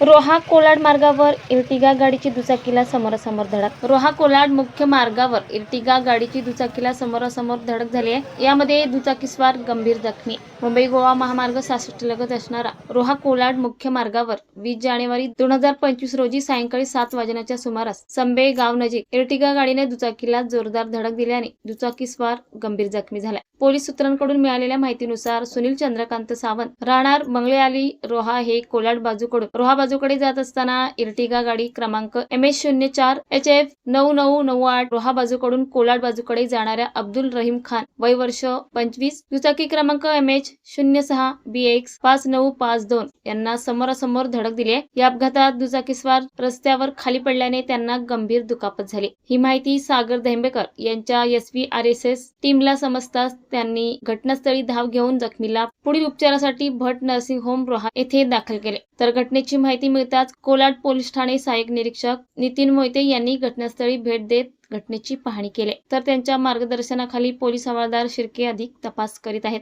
रोहा कोलाड मार्गावर इर्टिगा गाडीची दुचाकीला समोरासमोर धडक. रोहा कोलाड मुख्य मार्गावर इर्टिगा गाडीची दुचाकीला समोरासमोर धडक झाली आहे. यामध्ये दुचाकीस्वार गंभीर जखमी. मुंबई गोवा महामार्ग सासष्ट लगत असणारा रोहा कोलाड मुख्य मार्गावर वीस जानेवारी दोन हजार पंचवीस रोजी सायंकाळी सात वाजण्याच्या सुमारास संबे गाव नजीक इर्टिगा गाडीने दुचाकीला जोरदार धडक दिल्याने दुचाकीस्वार गंभीर जखमी झाला पोलीस सूत्रांकडून मिळालेल्या माहितीनुसार सुनील चंद्रकांत सावंत राहणार मंगळेआली रोहा हे कोलाड बाजूकडून. रोहा बाजूकडे जात असताना इर्टिगा गाडी क्रमांक एम एच शून्य चार एच एफ नऊ नऊ नऊ आठ रोहा बाजूकडून कोलाड बाजूकडे जाणाऱ्या अब्दुल रहीम खान वय वर्ष पंचवीस दुचाकी क्रमांक एम एच शून्य सहा बी एक्स पाच नऊ पाच दोन. यांना समोरासमोर धडक दिली आहे. या अपघातात दुचाकीस्वार रस्त्यावर खाली पडल्याने त्यांना गंभीर दुखापत झाली. ही माहिती सागर धेंबेकर यांच्या S V R S S टीमला समजताच त्यांनी घटनास्थळी धाव घेऊन जखमीला पुढील उपचारासाठी भट नर्सिंग होम रोहा येथे दाखल केले. तर घटनेची माहिती मिळताच कोलाड पोलीस ठाणे सहाय्यक निरीक्षक नितीन मोहिते यांनी घटनास्थळी भेट देत घटनेची पाहणी केली. तर त्यांच्या मार्गदर्शनाखाली पोलीस हवालदार शिर्के अधिक तपास करीत आहेत.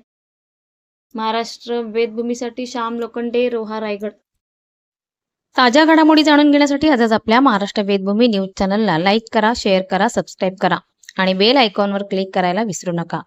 महाराष्ट्र वेदभूमीसाठी श्याम लोखंडे रोहा रायगड. ताज्या घडामोडी जाणून घेण्यासाठी आजच आपल्या महाराष्ट्र वेदभूमी न्यूज चॅनलला लाईक करा शेअर करा सबस्क्राईब करा आणि बेल आयकॉनवर क्लिक करायला विसरू नका.